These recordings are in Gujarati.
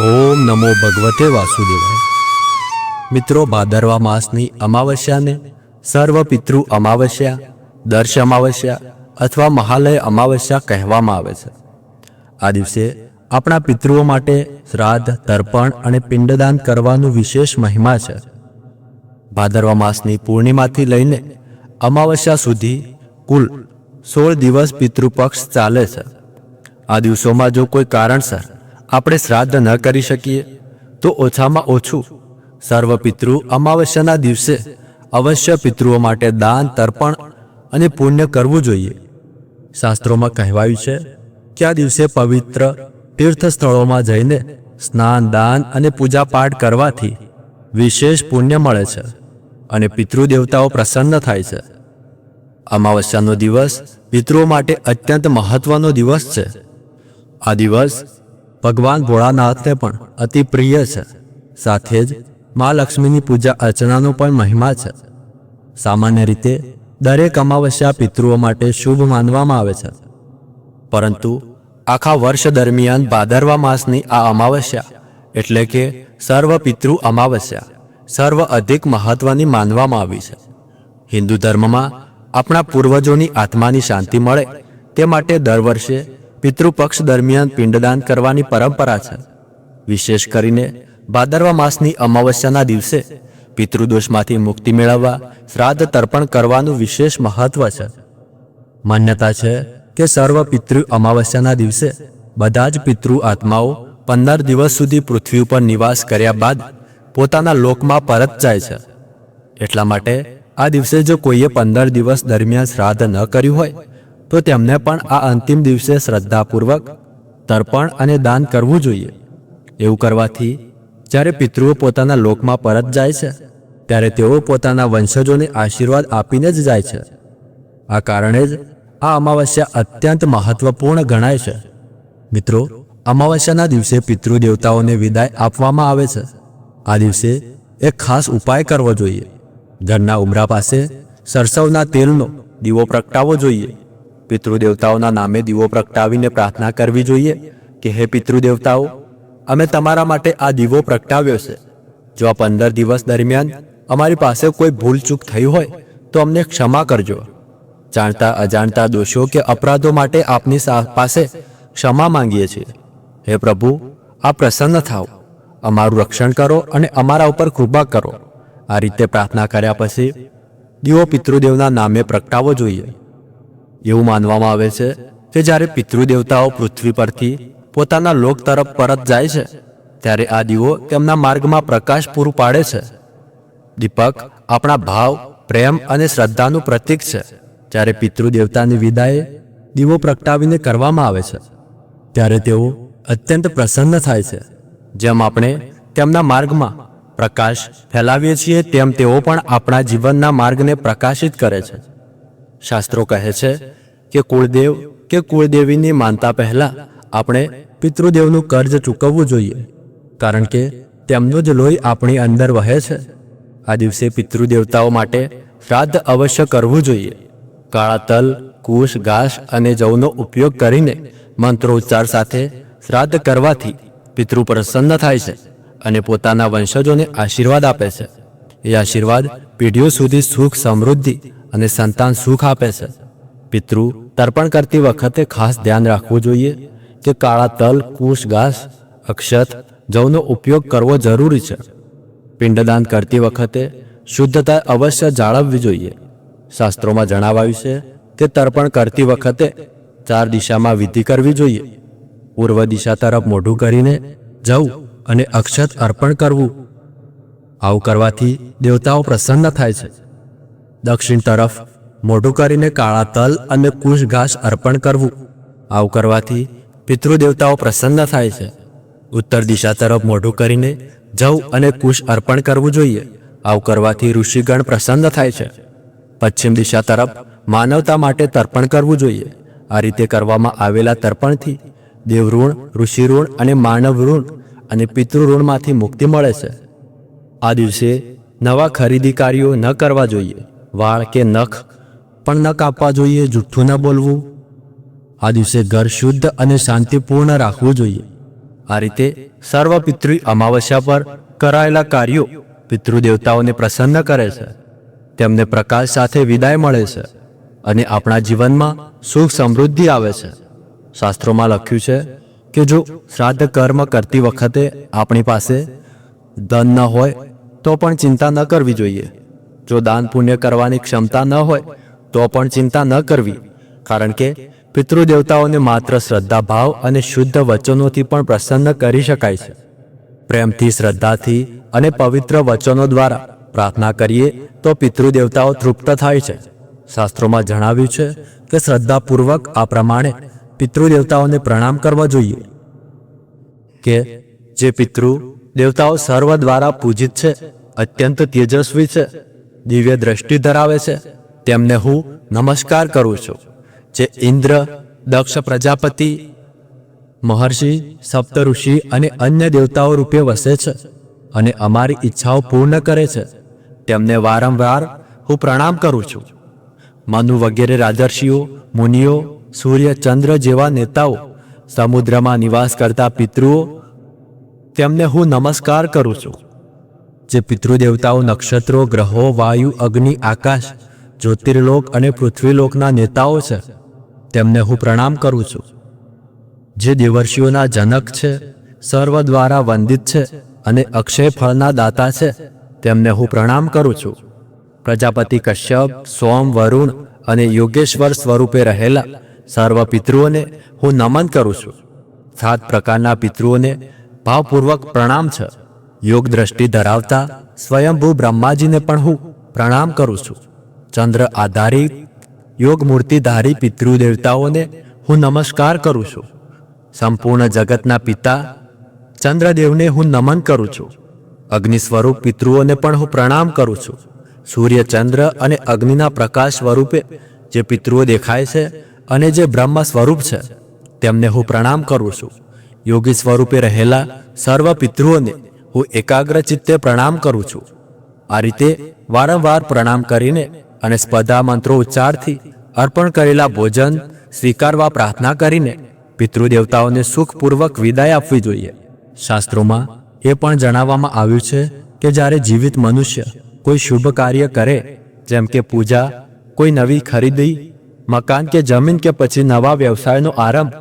ઓમ નમો ભગવતે વાસુદેવાય. મિત્રો, ભાદરવા માસની અમાવસ્યાને સર્વ પિતૃ અમાવસ્યા, દર્શ અમાવસ્યા અથવા મહાલય અમાવસ્યા કહેવામાં આવે છે. આ દિવસે આપણા પિતૃઓ માટે શ્રાદ્ધ, તર્પણ અને પિંડદાન કરવાનું વિશેષ મહિમા છે. ભાદરવા માસની પૂર્ણિમાથી લઈને અમાવસ્યા સુધી કુલ સોળ દિવસ પિતૃપક્ષ ચાલે છે. આ દિવસોમાં જો કોઈ કારણસર આપણે શ્રાદ્ધ ન કરી શકીએ, તો ઓછામાં ઓછું સર્વ પિતૃ અમાવસ્યાના દિવસે અવશ્ય પિતૃઓ માટે દાન, તર્પણ અને પુણ્ય કરવું જોઈએ. શાસ્ત્રોમાં કહેવાયું છે કે આ દિવસે પવિત્ર તીર્થ સ્થળોમાં જઈને સ્નાન, દાન અને પૂજાપાઠ કરવાથી વિશેષ પુણ્ય મળે છે અને પિતૃદેવતાઓ પ્રસન્ન થાય છે. અમાવસ્યાનો દિવસ પિતૃઓ માટે અત્યંત મહત્વનો દિવસ છે. આ દિવસ ભગવાન ભોળાનાથને પણ અતિ પ્રિય છે. સાથે જ મા લક્ષ્મીની પૂજા અર્ચનાનો પણ મહિમા છે. સામાન્ય રીતે દરેક અમાવસ્યા પિતૃઓ માટે શુભ માનવામાં આવે છે. પરંતુ આખા વર્ષ દરમિયાન ભાદરવા માસની આ અમાવસ્યા એટલે કે સર્વ પિતૃ અમાવસ્યા સર્વ અધિક મહત્વની માનવામાં આવી છે. હિન્દુ ધર્મમાં આપણા પૂર્વજોની આત્માની શાંતિ મળે તે માટે દર વર્ષે પિતૃપક્ષ દરમિયાન પિંડદાન કરવાની પરંપરા છે. વિશેષ કરીને ભાદરવા માસની અમાવસ્યાના દિવસે પિતૃદોષમાંથી મુક્તિ મેળવવા શ્રાદ્ધ તર્પણ કરવાનું વિશેષ મહત્વ છે. માન્યતા છે કે સર્વ પિતૃ અમાવસ્યાના દિવસે બધા જ પિતૃ આત્માઓ પંદર દિવસ સુધી પૃથ્વી ઉપર નિવાસ કર્યા બાદ પોતાના લોકમાં પરત જાય છે. એટલા માટે આ દિવસે જો કોઈએ પંદર દિવસ દરમિયાન શ્રાદ્ધ ન કર્યું હોય તો તેમને પણ આ અંતિમ દિવસે શ્રદ્ધાપૂર્વક તર્પણ અને દાન કરવું જોઈએ. એવું કરવાથી જ્યારે પિતૃઓ પોતાના લોકમાં પરત જાય છે, ત્યારે તેઓ પોતાના વંશજોને આશીર્વાદ આપીને જ જાય છે. આ કારણે જ આ અમાવસ્યા અત્યંત મહત્વપૂર્ણ ગણાય છે. મિત્રો, અમાવસ્યાના દિવસે પિતૃદેવતાઓને વિદાય આપવામાં આવે છે. આ દિવસે એક ખાસ ઉપાય કરવો જોઈએ. ઘરના ઉમરા પાસે સરસવના તેલનો દીવો પ્રગટાવવો જોઈએ. પિતૃદેવતાઓના નામે દીવો પ્રગટાવીને પ્રાર્થના કરવી જોઈએ કે હે પિતૃદેવતાઓ, અમે તમારા માટે આ દીવો પ્રગટાવ્યો છે. જો આ પંદર દિવસ દરમિયાન અમારી પાસે કોઈ ભૂલચૂક થઈ હોય, તો અમને ક્ષમા કરજો. જાણતા અજાણતા દોષો કે અપરાધો માટે આપની પાસે ક્ષમા માંગીએ છીએ. હે પ્રભુ, આ પ્રસન્ન થાઓ. અમારું રક્ષણ કરો અને અમારા ઉપર કૃપા કરો. આ રીતે પ્રાર્થના કર્યા પછી દીવો પિતૃદેવના નામે પ્રગટાવવો જોઈએ. એવું માનવામાં આવે છે કે જ્યારે પિતૃદેવતાઓ પૃથ્વી પરથી પોતાના લોક તરફ પરત જાય છે, ત્યારે આ દીવો તેમના માર્ગમાં પ્રકાશ પૂરું પાડે છે. દીપક આપણા ભાવ, પ્રેમ અને શ્રદ્ધાનું પ્રતીક છે. જ્યારે પિતૃદેવતાની વિદાય દીવો પ્રગટાવીને કરવામાં આવે છે, ત્યારે તેઓ અત્યંત પ્રસન્ન થાય છે. જેમ આપણે તેમના માર્ગમાં પ્રકાશ ફેલાવીએ છીએ, તેમ તેઓ પણ આપણા જીવનના માર્ગને પ્રકાશિત કરે છે. શાસ્ત્રો કહે છે કે કુળદેવ, કે કુળદેવીની માનતા પહેલા આપણે પિતૃદેવનું કર્જ ચૂકવવું જોઈએ, કારણ કે તેમનું જ લોહી આપણી અંદર વહે છે. આ દિવસે પિતૃદેવતાઓ માટે શ્રાદ્ધ અવશ્ય કરવું જોઈએ. કાળા તલ, કુશ, ઘાસ અને જવનો ઉપયોગ કરીને મંત્રોચ્ચાર સાથે શ્રાદ્ધ કરવાથી પિતૃ પ્રસન્ન થાય છે અને પોતાના વંશજોને આશીર્વાદ આપે છે. એ આશીર્વાદ પેઢીઓ સુધી સુખ, સમૃદ્ધિ અને સંતાન સુખ આપે છે. પિતૃ તર્પણ કરતી વખતે ખાસ ધ્યાન રાખવું જોઈએ કે કાળા તલ, કુશ, ઘાસ, અક્ષત જવનો ઉપયોગ કરવો જરૂરી છે. પિંડદાન કરતી વખતે શુદ્ધતા અવશ્ય જાળવવી જોઈએ. શાસ્ત્રોમાં જણાવાયું છે કે તર્પણ કરતી વખતે ચાર દિશામાં વિધિ કરવી જોઈએ. પૂર્વ દિશા તરફ મોઢું કરીને જવું અને અક્ષત અર્પણ કરવું. આવું કરવાથી દેવતાઓ પ્રસન્ન થાય છે. દક્ષિણ તરફ મોઢું કરીને કાળા તલ અને કુશ ઘાસ અર્પણ કરવું. આવું કરવાથી પિતૃદેવતાઓ પ્રસન્ન થાય છે. ઉત્તર દિશા તરફ મોઢું કરીને જવ અને કુશ અર્પણ કરવું જોઈએ. આવું કરવાથી ઋષિગણ પ્રસન્ન થાય છે. પશ્ચિમ દિશા તરફ માનવતા માટે તર્પણ કરવું જોઈએ. આ રીતે કરવામાં આવેલા તર્પણથી દેવઋણ, ઋષિઋણ અને માનવ ઋણ અને પિતૃઋણમાંથી મુક્તિ મળે છે. આ દિવસે નવા ખરીદી કાર્યો ન કરવા જોઈએ. વાળ કે નખ પણ ન કાપવા જોઈએ જૂઠું ન બોલવું. આ દિવસે ઘર શુદ્ધ અને શાંતિપૂર્ણ રાખવું જોઈએ. આ રીતે સર્વ પિતૃ અમાવસ્યા પર કરાયેલા કાર્યો પિતૃદેવતાઓને પ્રસન્ન કરે છે. તેમને પ્રકાશ સાથે વિદાય મળે છે અને આપણા જીવનમાં સુખ સમૃદ્ધિ આવે છે. શાસ્ત્રોમાં લખ્યું છે કે જો શ્રાદ્ધ કર્મ કરતી વખતે આપણી પાસે ધન ન હોય, તો પણ ચિંતા ન કરવી જોઈએ. જો દાન પુણ્ય કરવાની ક્ષમતા ન હોય તો પણ ચિંતા ન કરવી. કારણ કે પિતૃદેવતાઓને માત્ર શ્રદ્ધા ભાવ અને શુદ્ધ વચનોથી પણ પ્રસન્ન કરી શકાય છે. પ્રેમથી, શ્રદ્ધાથી અને પવિત્ર વચનો દ્વારા પ્રાર્થના કરીએ તો પિતૃદેવતાઓ તૃપ્ત થાય છે. શાસ્ત્રોમાં જણાવ્યું છે કે શ્રદ્ધાપૂર્વક આ પ્રમાણે પિતૃદેવતાઓને પ્રણામ કરવા જોઈએ. કે જે પિતૃ દેવતાઓ સર્વ દ્વારા પૂજિત છે, અત્યંત તેજસ્વી છે, દિવ્ય દ્રષ્ટિ ધરાવે છે તેમને હું નમસ્કાર કરું છું. જે ઇન્દ્ર, દક્ષ પ્રજાપતિ, મહર્ષિ, સપ્તઋષિ અને અન્ય દેવતાઓ રૂપે વસે છે અને અમારી ઈચ્છાઓ પૂર્ણ કરે છે. તેમને વારંવાર હું પ્રણામ કરું છું. મનુ વગેરે રાજર્ષિઓ, મુનિઓ, સૂર્ય, ચંદ્ર જેવા નેતાઓ, સમુદ્રમાં નિવાસ કરતા પિતૃઓ, તેમને હું નમસ્કાર કરું છું. જે પિતૃદેવતાઓ નક્ષત્રો, ગ્રહો, વાયુ, અગ્નિ, આકાશ જ્યોતિર્લોક અને પૃથ્વીલોકના નેતાઓ છે. તેમને હું પ્રણામ કરું છું. જે દેવર્ષિઓના જનક છે, સર્વ દ્વારા વંદિત છે અને અક્ષય ફળના દાતા છે, તેમને હું પ્રણામ કરું છું. પ્રજાપતિ કશ્યપ, સોમ, વરુણ અને યોગેશ્વર સ્વરૂપે રહેલા સર્વ પિતૃઓને હું નમન કરું છું. સાત પ્રકારના પિતૃઓને ભાવપૂર્વક પ્રણામ છે. યોગ દ્રષ્ટિ ધરાવતા સ્વયંભૂ બ્રહ્માજીને પણ હું પ્રણામ કરું છું. ચંદ્ર આધારિત યોગ મૂર્તિધારી પિતૃદેવતાઓને હું નમસ્કાર કરું છું. સંપૂર્ણ જગતના પિતા ચંદ્રદેવને હું નમન કરું છું. અગ્નિ સ્વરૂપ પિતૃઓને પણ હું પ્રણામ કરું છું. સૂર્ય ચંદ્ર અને અગ્નિના પ્રકાશ સ્વરૂપે જે પિતૃઓ દેખાય છે અને જે બ્રહ્મ સ્વરૂપ છે, તેમને હું પ્રણામ કરું છું. યોગી સ્વરૂપે રહેલા સર્વ પિતૃઓને હું એકાગ્ર ચિત્તે પ્રણામ કરું છું. આ રીતે વારંવાર પ્રણામ કરીને અને સ્પર્ધા મંત્રો ઉચ્ચારથી અર્પણ કરેલા ભોજન, સ્વીકારવા પ્રાર્થના કરીને પિતૃદેવતાઓને સુખપૂર્વક વિદાય આપવી જોઈએ. શાસ્ત્રોમાં એ પણ જણાવવામાં આવ્યું છે કે જ્યારે જીવિત મનુષ્ય કોઈ શુભ કાર્ય કરે, જેમ કે પૂજા, કોઈ નવી ખરીદી, મકાન કે જમીન કે પછી નવા વ્યવસાયનો આરંભ,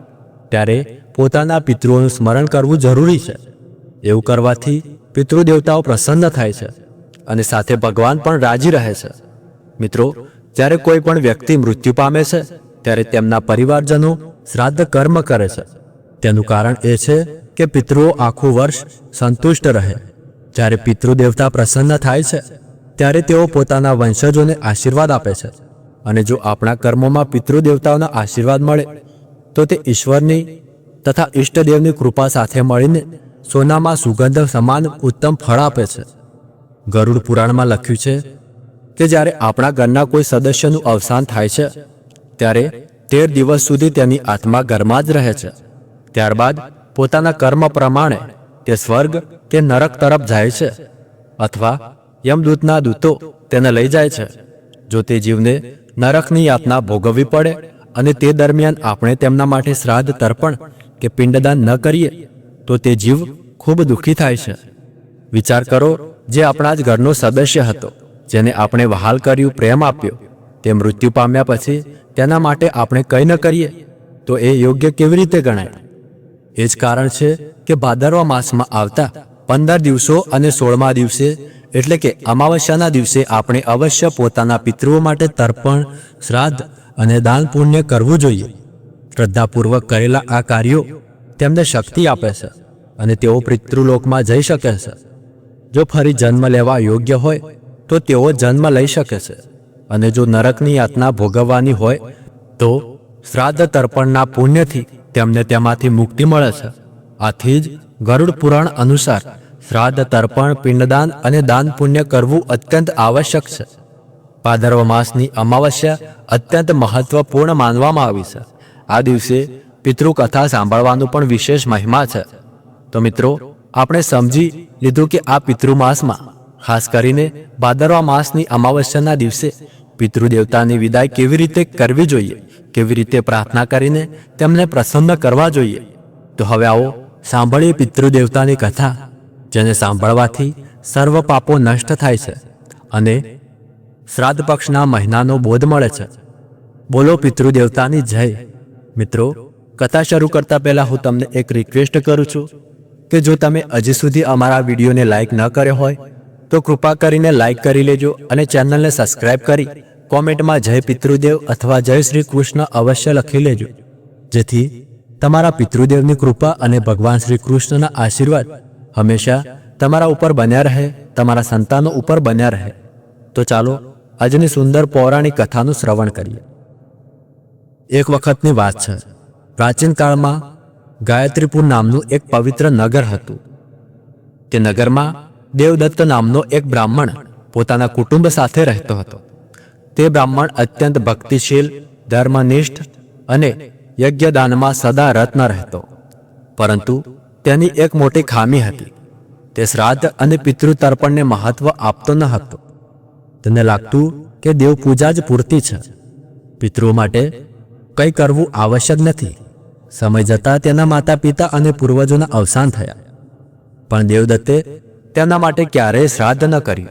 ત્યારે પોતાના પિતૃઓનું સ્મરણ કરવું જરૂરી છે. એવું કરવાથી પિતૃદેવતાઓ પ્રસન્ન થાય છે અને સાથે ભગવાન પણ રાજી રહે છે. મિત્રો, જ્યારે કોઈ પણ વ્યક્તિ મૃત્યુ પામે છે, ત્યારે તેમના પરિવારજનો શ્રાદ્ધ કર્મ કરે છે. તેનું કારણ એ છે કે પિતૃઓ આખું વર્ષ સંતુષ્ટ રહે. જ્યારે પિતૃદેવતા પ્રસન્ન થાય છે, ત્યારે તેઓ પોતાના વંશજોને આશીર્વાદ આપે છે. અને જો આપણા કર્મોમાં પિતૃદેવતાઓના આશીર્વાદ મળે, તો તે ઈશ્વરની તથા ઈષ્ટદેવની કૃપા સાથે મળીને સોનામાં સુગંધ સમાન ઉત્તમ ફળ આપે છે. ગરુડ પુરાણમાં લખ્યું છે કે જ્યારે આપણા ઘરના કોઈ સદસ્યનું અવસાન થાય છે, ત્યારે તેર દિવસ સુધી તેની આત્મા ઘરમાં જ રહે છે. ત્યારબાદ પોતાના કર્મ પ્રમાણે તે સ્વર્ગ કે નરક તરફ જાય છે અથવા યમદૂતના દૂતો તેને લઈ જાય છે. જો તે જીવને નરકની યાતના ભોગવવી પડે અને તે દરમિયાન આપણે તેમના માટે શ્રાદ્ધ તર્પણ કે પિંડદાન ન કરીએ, તો તે જીવ ખૂબ દુઃખી થાય છે. વિચાર કરો, જે આપણા જ ઘરનો સદસ્ય હતો. જેને આપણે વહાલ કર્યું પ્રેમ આપ્યો, તે મૃત્યુ પામ્યા પછી તેના માટે આપણે કંઈ ન કરીએ, તો એ યોગ્ય કેવી રીતે ગણાય? એ જ કારણ છે કે ભાદરવા માસમાં આવતા પંદર દિવસો અને સોળમા દિવસે, એટલે કે અમાવસ્યાના દિવસે આપણે અવશ્ય પોતાના પિતૃઓ માટે તર્પણ, શ્રાદ્ધ અને દાન પુણ્ય કરવું જોઈએ. શ્રદ્ધાપૂર્વક કરેલા આ કાર્યો તેમને શક્તિ આપે છે અને તેઓ પિતૃલોકમાં જઈ શકે છે. જો ફરી જન્મ લેવા યોગ્ય હોય તો તેઓ જન્મ લઈ શકે છે. અને જો નરકની યાતના ભોગવવાની હોય, તો શ્રાદ્ધ તર્પણના પુણ્યથી તેમને તેમાંથી મુક્તિ મળે છે. આથી જ ગરુડ પુરાણ અનુસાર શ્રાદ્ધ તર્પણ પિંડદાન અને દાન પુણ્ય કરવું અત્યંત આવશ્યક છે. ભાદરવ માસની અમાવસ્યા અત્યંત મહત્વપૂર્ણ માનવામાં આવી છે. આ દિવસે પિતૃકથા સાંભળવાનું પણ વિશેષ મહિમા છે. તો મિત્રો, આપણે સમજી લીધું કે આ પિતૃમાસમાં ખાસ કરીને ભાદરવા માસની અમાવસ્યાના દિવસે પિતૃદેવતાની વિદાય કેવી રીતે કરવી જોઈએ, કેવી રીતે પ્રાર્થના કરીને તેમને પ્રસન્ન કરવા જોઈએ? તો હવે આવો સાંભળીએ પિતૃદેવતાની કથા, જેને સાંભળવાથી સર્વ પાપો નષ્ટ થાય છે અને શ્રાદ્ધ પક્ષના મહિનાનો બોધ મળે છે. બોલો પિતૃદેવતાની જય. મિત્રો, કથા શરૂ કરતા પહેલાં હું તમને એક રિક્વેસ્ટ કરું છું કે જો તમે હજી સુધી અમારા વિડીયોને લાઈક ન કર્યો હોય તો કૃપા કરીને લાઈક કરી લેજો અને ચેનલને સબસ્ક્રાઇબ કરી કોમેન્ટમાં જય પિતૃદેવ અથવા જય શ્રી કૃષ્ણ અવશ્ય લખી લેજો. જેથી તમારા પિતૃદેવની કૃપા અને ભગવાન શ્રી કૃષ્ણના આશીર્વાદ હંમેશા તમારા ઉપર બન્યા રહે, તમારા સંતાનો ઉપર બન્યા રહે. તો ચાલો આજની સુંદર પૌરાણિક કથાનું શ્રવણ કરીએ. એક વખતની વાત છે. પ્રાચીન કાળમાં ગાયત્રીપુર નામનું એક પવિત્ર નગર હતું. તે નગરમાં દેવદત્ત નામનો એક બ્રાહ્મણ પોતાના કુટુંબ સાથે રહેતો હતો. તે બ્રાહ્મણ અત્યંત ભક્તિશીલ, ધર્મનિષ્ઠ અને યજ્ઞદાનમાં સદા રત્ન રહેતો. પરંતુ તેની એક મોટી ખામી હતી. તે શ્રાદ્ધ અને પિતૃતર્પણને મહત્વ આપતો ન હતો. તેને લાગતું કે દેવ પૂજા જ પૂરતી છે. પિતૃઓ માટે કંઈ કરવું આવશ્યક નથી. સમય જતાં તેના માતા પિતા અને પૂર્વજોના અવસાન થયા. પણ દેવદત્તે તેના માટે ક્યારેય શ્રાદ્ધ ન કર્યું.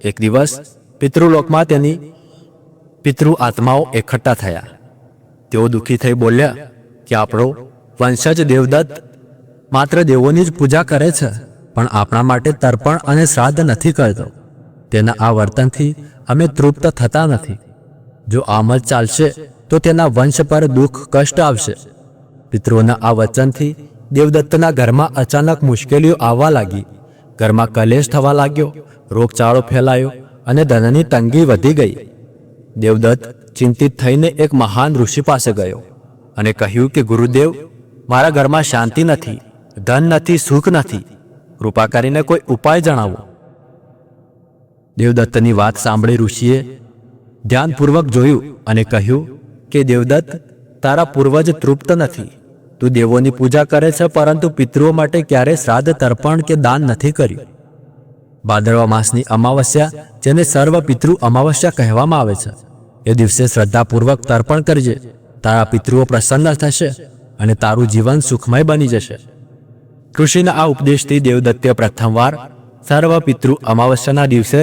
એક દિવસ પિતૃલોકમાં તેની પિતૃ આત્માઓ એકઠા થયા. તેઓ દુઃખી થઈ બોલ્યા, કે આપણો વંશજ દેવદત્ત માત્ર દેવોની જ પૂજા કરે છે, પણ આપણા માટે તર્પણ અને શ્રાદ્ધ નથી કરતો. તેના આ વર્તનથી અમે તૃપ્ત થતા નથી. જો આમ જ ચાલશે, તો તેના વંશ પર દુઃખ, કષ્ટ આવશે. પિતૃઓના આ વચનથી દેવદત્તના ઘરમાં અચાનક મુશ્કેલીઓ આવવા લાગી. ઘરમાં કલેશ થવા લાગ્યો, રોગચાળો ફેલાયો અને ધનની તંગી વધી ગઈ. દેવદત્ત ચિંતિત થઈને એક મહાન ઋષિ પાસે ગયો અને કહ્યું કે, ગુરુદેવ, મારા ઘરમાં શાંતિ નથી, ધન નથી, સુખ નથી. કૃપા કરીને કોઈ ઉપાય જણાવો. દેવદત્તની વાત સાંભળી ઋષિએ ધ્યાનપૂર્વક જોયું અને કહ્યું કે, દેવદત્ત, તારા પૂર્વજ તૃપ્ત નથી. તું દેવોની પૂજા કરે છે, પરંતુ પિતૃઓ માટે ક્યારેય શ્રાદ્ધ, તર્પણ કે દાન નથી કર્યું? ભાદરવા માસની અમાવસ્યા, જેને સર્વ પિતૃ અમાવસ્યા કહેવામાં આવે છે, એ દિવસે શ્રદ્ધાપૂર્વક તર્પણ કરજે, તારા પિતૃઓ પ્રસન્ન થશે અને તારું જીવન સુખમય બની જશે. ઋષિના આ ઉપદેશથી દેવદત્તે પ્રથમવાર સર્વ પિતૃ અમાવસ્યાના દિવસે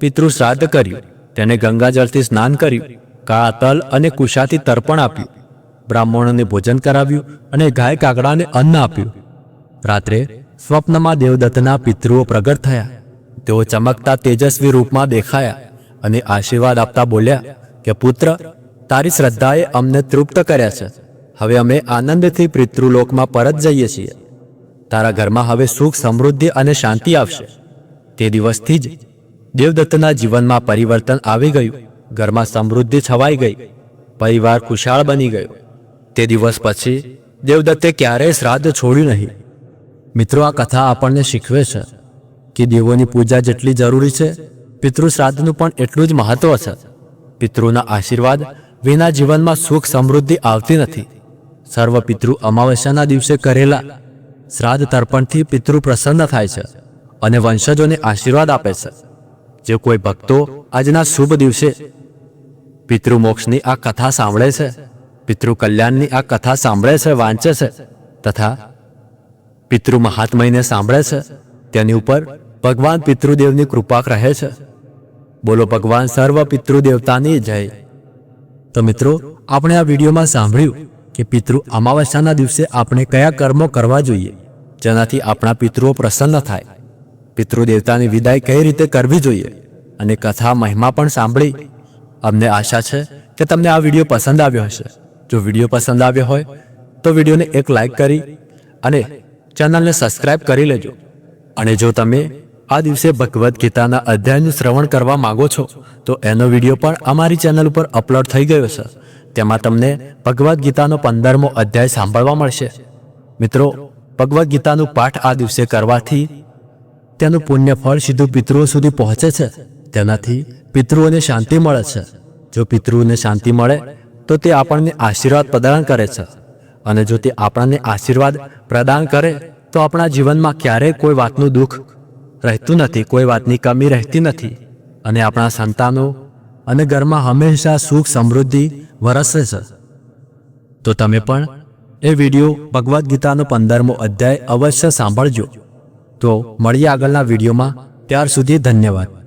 પિતૃ શ્રાદ્ધ કર્યું. તેને ગંગાજળથી સ્નાન કર્યું, કાળા તલ અને કુશાથી તર્પણ આપ્યું. બ્રાહ્મણોને ભોજન કરાવ્યું અને ગાય કાગડાને અન્ન આપ્યું. રાત્રે સ્વપ્નમાં દેવદત્તના પિતૃઓ પ્રગટ થયા. તેઓ ચમકતા તેજસ્વી રૂપમાં દેખાયા અને આશીર્વાદ આપતા બોલ્યા કે, પુત્ર, તારી શ્રદ્ધાએ અમને તૃપ્ત કર્યા છે. હવે અમે આનંદથી પિતૃલોકમાં પરત જઈએ છીએ. તારા ઘરમાં હવે સુખ, સમૃદ્ધિ અને શાંતિ આવશે. તે દિવસથી જ દેવદત્તના જીવનમાં પરિવર્તન આવી ગયું. ઘરમાં સમૃદ્ધિ છવાઈ ગઈ. પરિવાર ખુશાળ બની ગયો. તે દિવસ પછી દેવદત્તે ક્યારેય શ્રાદ્ધ છોડ્યું નહીં. મિત્રો, આ કથા આપણને શીખવે છે કે દેવોની પૂજા જેટલી જરૂરી છે, પિતૃ શ્રાદ્ધનું પણ એટલું જ મહત્વ છે. પિતૃના આશીર્વાદ વિના જીવનમાં સુખ સમૃદ્ધિ આવતી નથી. સર્વ પિતૃ અમાવસ્યાના દિવસે કરેલા શ્રાદ્ધ તર્પણથી પિતૃ પ્રસન્ન થાય છે અને વંશજોને આશીર્વાદ આપે છે. જે કોઈ ભક્તો આજના શુભ દિવસે પિતૃ મોક્ષની આ કથા સાંભળે છે પિતૃ કલ્યાણની આ કથા સાંભળે છે, વાંચે છે તથા પિતૃ મહાત્મયને સાંભળે છે. તેની ઉપર ભગવાન પિતૃદેવની કૃપા રહે છે. બોલો ભગવાન સર્વ પિતૃદેવતાની જય. તો મિત્રો, આપણે આ વિડીયોમાં સાંભળ્યું કે પિતૃ અમાવસ્યાના દિવસે આપણે કયા કર્મો કરવા જોઈએ, જેનાથી આપણા પિતૃઓ પ્રસન્ન થાય. પિતૃદેવતાની વિદાય કઈ રીતે કરવી જોઈએ, અને કથા મહિમા પણ સાંભળી. અમને આશા છે કે તમને આ વીડિયો પસંદ આવ્યો હશે. જો વીડિયો પસંદ આવ્યો હોય, તો વિડીયોને એક લાઈક કરી અને ચેનલને સબસ્ક્રાઇબ કરી લેજો. અને જો તમે આ દિવસે ભગવદ્ ગીતાના અધ્યાયનું શ્રવણ કરવા માંગો છો, તો એનો વીડિયો પણ અમારી ચેનલ ઉપર અપલોડ થઈ ગયો છે. તેમાં તમને ભગવદ્ ગીતાનો પંદરમો અધ્યાય સાંભળવા મળશે. મિત્રો, ભગવદ્ ગીતાનું પાઠ આ દિવસે કરવાથી તેનું પુણ્ય ફળ સીધું પિતૃઓ સુધી પહોંચે છે. તેનાથી પિતૃઓને શાંતિ મળે છે. જો પિતૃઓને શાંતિ મળે તો તે આપણને આશીર્વાદ પ્રદાન કરે છે. અને જો તે આપણને આશીર્વાદ પ્રદાન કરે, તો આપણા જીવનમાં ક્યારેય કોઈ વાતનું દુઃખ રહેતું નથી, કોઈ વાતની કમી રહેતી નથી. અને આપણા સંતાનો અને ઘરમાં હંમેશા સુખ, સમૃદ્ધિ વરસે છે. તો તમે પણ એ વીડિયો ભગવદ્ ગીતાનો પંદરમો અધ્યાય અવશ્ય સાંભળજો. તો મળીએ આગળના વિડીયોમાં. ત્યાર સુધી ધન્યવાદ.